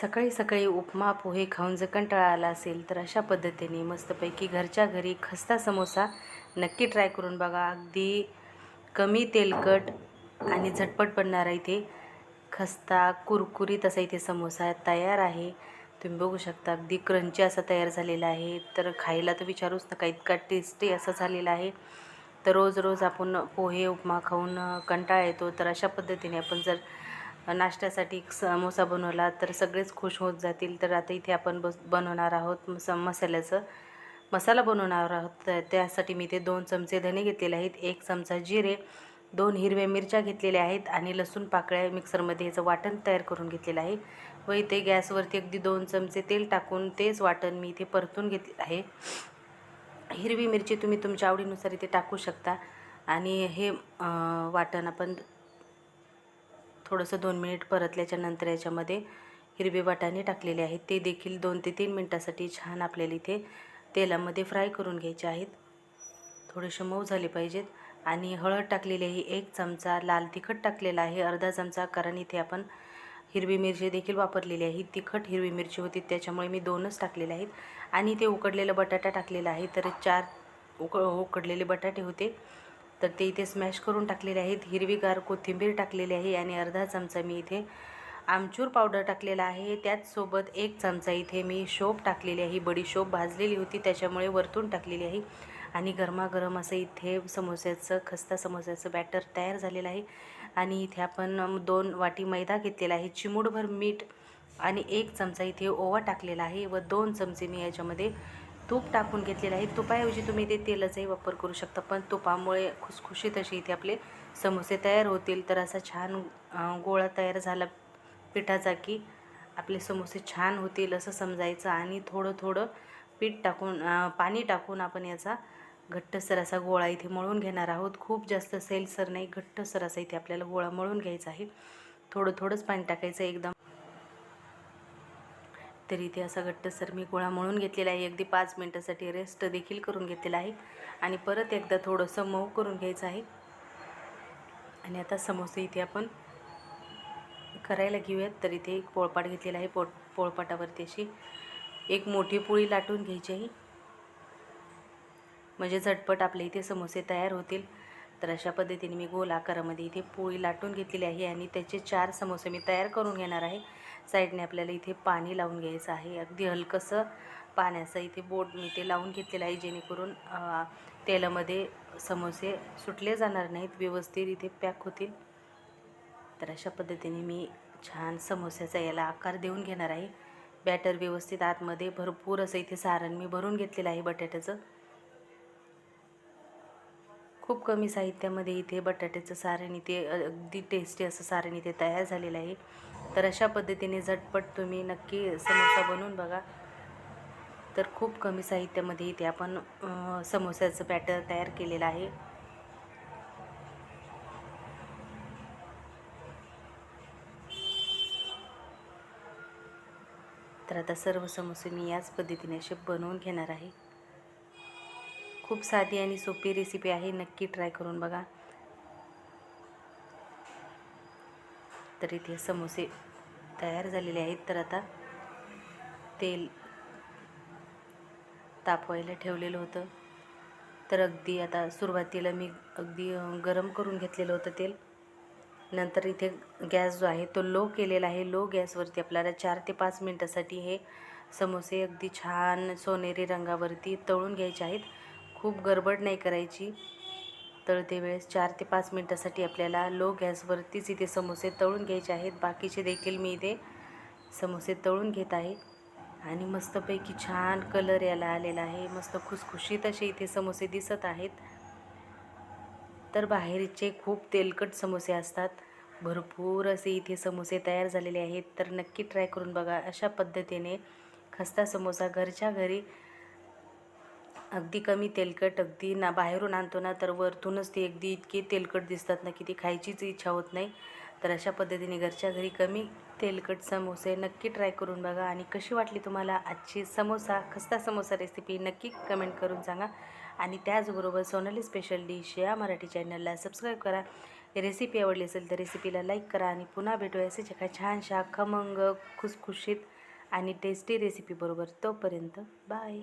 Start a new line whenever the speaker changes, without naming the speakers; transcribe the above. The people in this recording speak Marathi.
सकाळी सकाळी उपमा पोहे खाऊन जर कंटाळा आला असेल तर अशा पद्धतीने मस्तपैकी घरच्या घरी खस्ता समोसा नक्की ट्राय करून बघा. अगदी कमी तेलकट आणि झटपट पडणारा इथे खस्ता कुरकुरीत असा इथे समोसा तयार आहे. तुम्ही बघू शकता अगदी क्रंची असा तयार झालेला आहे. तर खायला तर विचारूच नका इतका टेस्टी असा झालेला आहे. तर रोज रोज आपण पोहे उपमा खाऊन कंटाळा येतो. तर अशा पद्धतीने आपण जर नाश्त्यासाठी समोसा बनवला तर सगळेच खुश होत जातील. तर आता इथे आपण बस बनवणार आहोत मस मसाल्याचं. मसाला बनवणार आहोत. तर त्यासाठी मी इथे दोन चमचे धने घेतलेले आहेत एक चमचा जिरे दोन हिरव्या मिरच्या घेतलेल्या आहेत आणि लसूण पाकळ्या मिक्सरमध्ये याचं वाटण तयार करून घेतलेलं आहे. व इथे गॅसवरती अगदी दोन चमचे तेल टाकून तेच वाटण मी इथे परतून घेतलेलं आहे. हिरवी मिरची तुम्ही तुमच्या आवडीनुसार इथे टाकू शकता. आणि हे वाटण आपण थोडंसं दोन मिनिट परतल्याच्या नंतर याच्यामध्ये हिरवे वाटाणे टाकलेले आहेत. ते देखील दोन ते तीन मिनटासाठी छान आपल्याला इथे तेलामध्ये फ्राय करून घ्यायचे आहेत. थोडेसे मऊ झाले पाहिजेत. आणि हळद टाकलेली आहे एक चमचा लाल तिखट टाकलेला आहे अर्धा चमचा कारण इथे आपण हिरवी मिरची देखील वापरलेली आहे. तिखट हिरवी मिरची होती त्याच्यामुळे मी दोनच टाकलेले आहेत. आणि ते उकडलेला बटाटा टाकलेला आहे तर चार उक उकडलेले बटाटे होते. तर ते इथे स्मॅश करून टाकलेले आहेत. हिरवीगार कोथिंबीर टाकलेली आहे आणि अर्धा चमचा मी इथे आमचूर पावडर टाकलेला आहे. त्याचसोबत एक चमचा इथे मी शोप टाकलेली आहे. बडीशोप भाजलेली होती त्याच्यामुळे वरतून टाकलेली आहे. आणि गरमागरम असं इथे समोस्याचं खस्ता समोस्याचं बॅटर तयार झालेलं आहे. आणि इथे आपण दोन वाटी मैदा घेतलेला आहे. चिमूटभर मीठ आणि एक चमचा इथे ओवा टाकलेला आहे व दोन चमचे मी याच्यामध्ये तूप टाकून घेतलेलं आहे. तुपाऐवजी तुम्ही ते तेलाचाही वापर करू शकता पण तुपामुळे खुसखुशीत असे इथे आपले समोसे तयार होतील. तर असा छान गोळा तयार झाला पिठाचा की आपले समोसे छान होतील असं समजायचं आणि थोडं थोडं पीठ टाकून पाणी टाकून आपण याचा घट्टसर असा गोळा इथे मळून घेणार आहोत. खूप जास्त सैलसर नाही घट्टसर असा इथे आपल्याला गोळा मळून घ्यायचा आहे. थोडं थोडंच पाणी टाकायचं एकदम तर इथे असा घट्टसर मी गोळा मळून घेतलेला आहे. अगदी पाच मिनटासाठी रेस्ट देखील करून घेतलेला आहे. आणि परत एकदा थोडंसं मऊ करून घ्यायचं आहे. आणि आता समोसे इथे आपण करायला घेऊयात. तर इथे एक पोळपाट घेतलेला आहे. पो पोळपाटावरती अशी एक मोठी पोळी लाटून घ्यायची आहे. म्हणजे झटपट आपल्या इथे समोसे तयार होतील. तर अशा पद्धतीने मी गोल आकारामध्ये इथे पोळी लाटून घेतलेली आहे आणि त्याचे चार समोसे मी तयार करून घेणार आहे. साईडने आपल्याला इथे पाणी लावून घ्यायचं आहे. अगदी हलकंसं पाण्याचं इथे बोट मी ते लावून घेतलेलं आहे जेणेकरून तेलामध्ये समोसे सुटले जाणार नाहीत व्यवस्थित इथे पॅक होतील. तर अशा पद्धतीने मी छान समोस्याचा याला आकार देऊन घेणार आहे. बॅटर व्यवस्थित आतमध्ये भरपूर असं इथे सारण मी भरून घेतलेलं आहे बटाट्याचं. खूप कमी साहित्यामध्ये इथे बटाट्याचं सारण इथे अगदी टेस्टी असं सारण इथे तयार झालेलं आहे. तर अशा पद्धतीने झटपट तुम्ही नक्की समोसा बनवून बघा. तर खूप कमी साहित्यामध्ये इथे आपण समोस्याचं बॅटर तयार केलेलं आहे. तर आता सर्व समोसे मी याच पद्धतीने असे बनवून घेणार आहे. खूप साधी आणि सोपी रेसिपी आहे नक्की ट्राय करून बघा. तर इथे समोसे तयार झालेले आहेत. तर आता तेल तापवायला ठेवलेलं होतं. तर अगदी आता सुरुवातीला मी अगदी गरम करून घेतलेलं होतं तेल. नंतर इथे गॅस जो आहे तो लो केलेला आहे. लो गॅसवरती आपल्याला चार ते पाच मिनटासाठी हे समोसे अगदी छान सोनेरी रंगावरती तळून घ्यायचे आहेत. खूप गडबड नाही करायची. तळते वेळेस चार ते पाच मिनटासाठी आपल्याला लो गॅसवरतीच इथे समोसे तळून घ्यायचे आहेत. बाकीचे देखील मी इथे समोसे तळून घेत आहे. आणि मस्तपैकी छान कलर याला आलेला आहे. मस्त खुसखुशीत असे इथे समोसे दिसत आहेत. तर बाहेरचे खूप तेलकट समोसे असतात. भरपूर असे इथे समोसे तयार झालेले आहेत. तर नक्की ट्राय करून बघा. अशा पद्धतीने खस्ता समोसा घरच्या घरी अगदी कमी तेलकट अगदी ना बाहेरून आणतो ना तर वरतूनच ते अगदी इतकी तेलकट दिसतात ना की ती खायचीच इच्छा होत नाही. तर अशा पद्धतीने घरच्या घरी कमी तेलकट समोसे नक्की ट्राय करून बघा. आणि कशी वाटली तुम्हाला आजची समोसा खस्ता समोसा रेसिपी नक्की कमेंट करून सांगा. आणि त्याचबरोबर सोनाली स्पेशल डिश या मराठी चॅनलला सबस्क्राईब करा. रेसिपी आवडली असेल तर रेसिपीला लाईक करा. आणि पुन्हा भेटूया असेच एका छानशा खमंग खुसखुशीत आणि टेस्टी रेसिपीबरोबर तोपर्यंत बाय